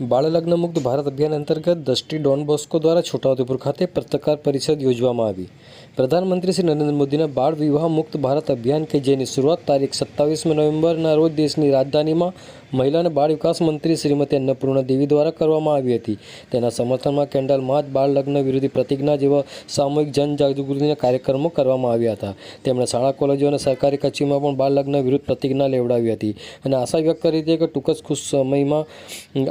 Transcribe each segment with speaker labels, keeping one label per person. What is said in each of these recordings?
Speaker 1: બાળલગ્ન મુક્ત ભારત અભિયાન અંતર્ગત દ્રષ્ટિ ડોન બોસ્કો દ્વારા છોટાઉદેપુર ખાતે પત્રકાર પરિષદ યોજવામાં આવી. પ્રધાનમંત્રી શ્રી નરેન્દ્ર મોદીના બાળ વિવાહ મુક્ત ભારત અભિયાન કે જેની શરૂઆત તારીખ સત્તાવીસમી નવેમ્બરના રોજ દેશની રાજધાનીમાં મહિલા અને બાળ વિકાસ મંત્રી શ્રીમતી અન્નપૂર્ણા દેવી દ્વારા કરવામાં આવી હતી. તેના સમર્થનમાં કેન્ડલમાં જ બાળ લગ્ન વિરોધી પ્રતિજ્ઞા જેવા સામૂહિક જનજાગૃતિના કાર્યક્રમો કરવામાં આવ્યા હતા. તેમણે શાળા, કોલેજો અને સરકારી કચેરીમાં પણ બાળ લગ્ન વિરુદ્ધ પ્રતિજ્ઞા લેવડાવી હતી અને આશા વ્યક્ત કરી હતી કે ટૂંક જ ખુશ સમયમાં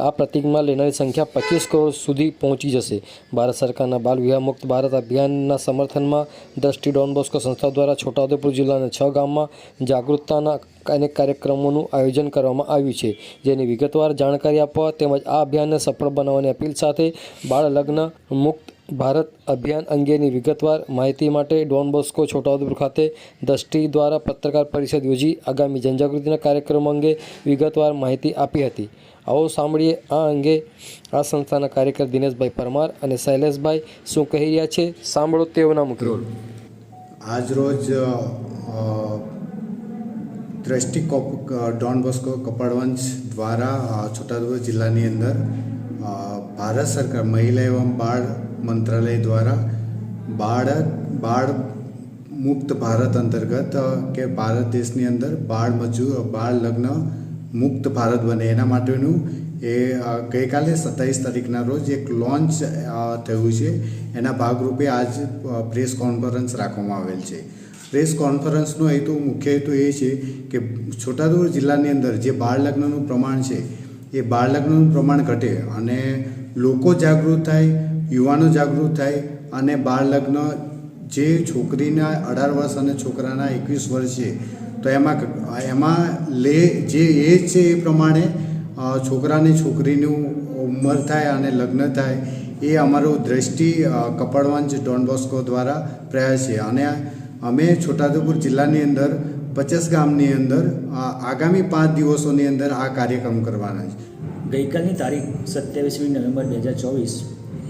Speaker 1: આ પ્રતિજ્ઞા લેનારી સંખ્યા પચીસ કરોડ સુધી પહોંચી જશે. ભારત સરકારના બાલ વિવાહ મુક્ત ભારત અભિયાનના સમર્થનમાં દ્રષ્ટિ ડોન બોસ્કો સંસ્થા દ્વારા છોટાઉદેપુર જિલ્લાના છ ગામમાં જાગૃતતાના અનેક કાર્યક્રમોનું આયોજન કરવામાં આવ્યું છે. જેની વિગતવાર જાણકારી આપવા તેમજ આ અભિયાનને સફળ બનાવવાની અપીલ સાથે બાળ લગ્ન મુક્ત ભારત અભિયાન અંગેની વિગતવાર માહિતી માટે ડોન બોસ્કો છોટાઉદેપુર ખાતે દ્રષ્ટિ દ્વારા પત્રકાર પરિષદ યોજી આગામી જનજાગૃતિના કાર્યક્રમો અંગે વિગતવાર માહિતી આપી હતી. આવો સાંભળીએ આ અંગે આ સંસ્થાના કાર્યકર દિનેશભાઈ પરમાર અને શૈલેષભાઈ શું કહી રહ્યા છે. સાંભળો તેઓના મુખ્ય
Speaker 2: આજરોજ અ, દ્રષ્ટિ ડોન બોસ્કો કપાડવંશ દ્વારા છોટાઉદેપુર જિલ્લાની અંદર ભારત સરકાર, મહિલા એવં બાળ મંત્રાલય દ્વારા બાળક બાળ મુક્ત ભારત અંતર્ગત કે ભારત દેશની અંદર બાળ મજૂર, બાળ લગ્ન મુક્ત ભારત બને. એના માટેનું એ ગઈકાલે સત્તાવીસ તારીખના રોજ એક લોન્ચ થયું છે. એના ભાગરૂપે આજ પ્રેસ કોન્ફરન્સ રાખવામાં આવેલ છે. પ્રેસ કોન્ફરન્સનો હેતુ, મુખ્ય હેતુ એ છે કે છોટાઉદેપુર જિલ્લાની અંદર જે બાળલગ્નનું પ્રમાણ છે, એ બાળલગ્નનું પ્રમાણ ઘટે અને લોકો જાગૃત થાય, યુવાનો જાગૃત થાય અને બાળલગ્ન જે છોકરીના અઢાર વર્ષ અને છોકરાના એકવીસ વર્ષ છે, તો એમાં એમાં લે, જે એજ છે એ પ્રમાણે છોકરાની છોકરીનું ઉંમર થાય અને લગ્ન થાય, એ અમારો દ્રષ્ટિ કપડવંચ ડોન બોસ્કો દ્વારા પ્રયાસ છે. અને અમે છોટાઉદેપુર જિલ્લાની અંદર પચાસ ગામની અંદર આગામી પાંચ દિવસોની અંદર આ કાર્યક્રમ કરવાના છે.
Speaker 3: ગઈકાલની તારીખ સત્યાવીસમી નવેમ્બર બે હજાર ચોવીસ,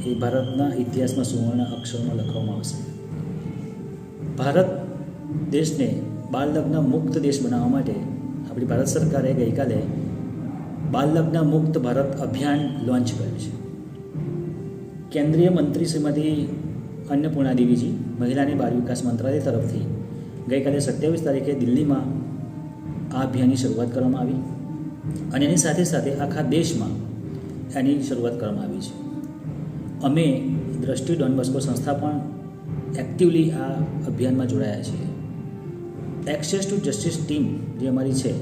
Speaker 3: એ ભારતના ઇતિહાસમાં સુવર્ણ અક્ષરમાં લખવામાં આવશે. ભારત દેશને બાળલગ્ન મુક્ત દેશ બનાવવા માટે આપણી ભારત સરકારે ગઈકાલે બાળલગ્ન મુક્ત ભારત અભિયાન લોન્ચ કર્યું છે. કેન્દ્રીય મંત્રી શ્રીમતી અન્નપૂર્ણા દેવીજી મહિલા અને બાળ વિકાસ મંત્રાલય તરફથી ગઈકાલે સત્યાવીસ તારીખે દિલ્હીમાં આ અભિયાનની શરૂઆત કરવામાં આવી અને એની સાથે સાથે આખા દેશમાં એની શરૂઆત કરવામાં આવી છે. અમે દ્રષ્ટિ ડોન બસ્કો સંસ્થા પણ એક્ટિવલી આ અભિયાનમાં જોડાયા છીએ. એક્સેસ ટુ જસ્ટિસ ટીમ જે અમારી છે,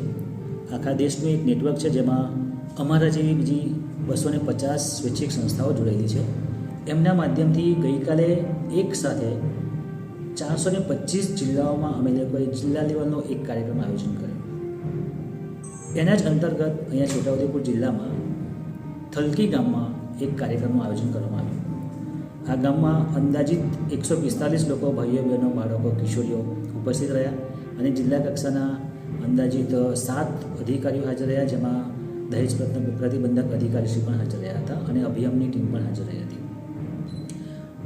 Speaker 3: આખા દેશનું એક નેટવર્ક છે જેમાં અમારા જેવી બીજી બસો પચાસ સ્વૈચ્છિક સંસ્થાઓ જોડાયેલી છે. એમના માધ્યમથી ગઈકાલે એક સાથે ચારસો ને પચીસ જિલ્લાઓમાં અમે લોકોએ જિલ્લા લેવલનો એક કાર્યક્રમ આયોજન કર્યો. એના જ અંતર્ગત અહીંયા છોટાઉદેપુર જિલ્લામાં થલકી ગામમાં એક કાર્યક્રમનું આયોજન કરવામાં આવ્યું. આ ગામમાં અંદાજિત એકસો પિસ્તાલીસ લોકો ભાઈઓ, બહેનો, બાળકો, કિશોરીઓ ઉપસ્થિત રહ્યા અને જિલ્લા કક્ષાના અંદાજિત સાત અધિકારીઓ હાજર રહ્યા, જેમાં દહેજ પ્રતિ- પ્રતિબંધક અધિકારીશ્રી પણ હાજર રહ્યા હતા અને અભિયમની ટીમ પણ હાજર રહી હતી.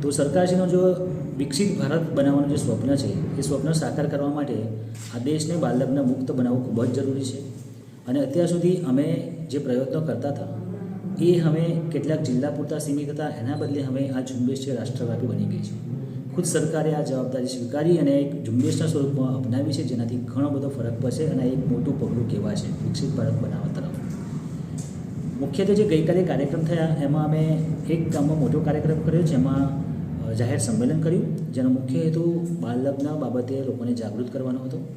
Speaker 3: તો સરકારશ્રીનો જો વિકસિત ભારત બનાવવાનું જે સ્વપ્ન છે એ સ્વપ્ન સાકાર કરવા માટે આ દેશને બાળલગ્ન મુક્ત બનાવવું ખૂબ જ જરૂરી છે. અને અત્યાર સુધી અમે જે પ્રયત્નો કરતા હતા એ હવે કેટલાક જિલ્લા પૂરતા સીમિત હતા એના બદલે હવે આ ઝુંબેશ છે રાષ્ટ્રવ્યાપી બની ગઈ છે. ખુદ સરકારે આ જવાબદારી સ્વીકારી અને એક ઝુંબેશના સ્વરૂપમાં અપનાવી છે જેનાથી ઘણો બધો ફરક પડશે અને એક મોટું પગલું કહેવાય છે વિકસિત ભારત બનાવવા તરફ. મુખ્યત્વે જે ગઈકાલે કાર્યક્રમ થયા એમાં અમે એક ગામમાં મોટો કાર્યક્રમ કર્યો જેમાં અ, જાહેર સંમેલન કર્યું, જેનો મુખ્ય હેતુ બાળલગ્ન બાબતે લોકોને જાગૃત કરવાનો હતો.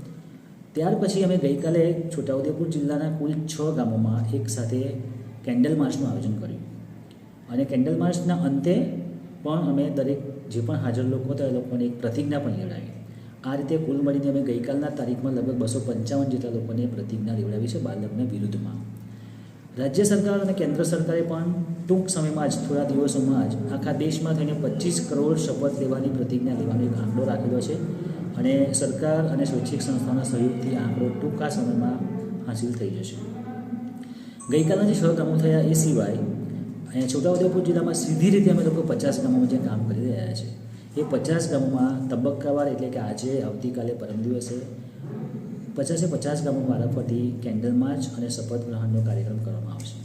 Speaker 3: ત્યાર પછી અમે ગઈકાલે છોટાઉદેપુર જિલ્લાના કુલ છ ગામોમાં એક સાથે કેન્ડલ માર્ચનું આયોજન કર્યું. અને કેન્ડલ માર્ચના અંતે પણ અમે દરેક જે પણ હાજર લોકો હતા એ લોકોને એક પ્રતિજ્ઞા પણ લેવડાવી. આ રીતે કુલ મળીને અમે ગઈકાલના તારીખમાં લગભગ બસો પંચાવન જેટલા લોકોને પ્રતિજ્ઞા લેવડાવી છે બાળલગ્ન વિરુદ્ધમાં. રાજ્ય સરકાર અને કેન્દ્ર સરકારે પણ ટૂંક સમયમાં જ, થોડા દિવસોમાં જ આખા દેશમાં થઈને પચીસ કરોડ શપથ લેવાની પ્રતિજ્ઞા લેવાનો એક આંકડો રાખેલો છે અને સરકાર અને સ્વૈચ્છિક સંસ્થાના સહયોગથી આંકડો ટૂંકા સમયમાં હાંસિલ થઈ જશે. ગઈકાલના જે છ કામો થયા એ સિવાય અહીંયા છોટાઉદેપુર જિલ્લામાં સીધી રીતે અમે લોકો પચાસ ગામોમાં જે કામ કરી રહ્યા છે. એ પચાસ ગામોમાં તબક્કાવાર એટલે કે આજે આવતીકાલે પરમ દિવસે પચાસે પચાસ ગામો મારફતથી કેન્ડલ માર્ચ અને શપથ ગ્રહણનો કાર્યક્રમ કરવામાં આવશે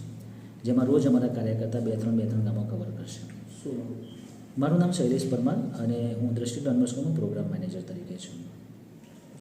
Speaker 3: જેમાં રોજ અમારા કાર્યકર્તા બે ત્રણ બે ત્રણ ગામો કવર કરશે મારું નામ શૈલેષ પરમાર અને હું દ્રષ્ટિ ડોનમસ્કોનો પ્રોગ્રામ મેનેજર તરીકે છું.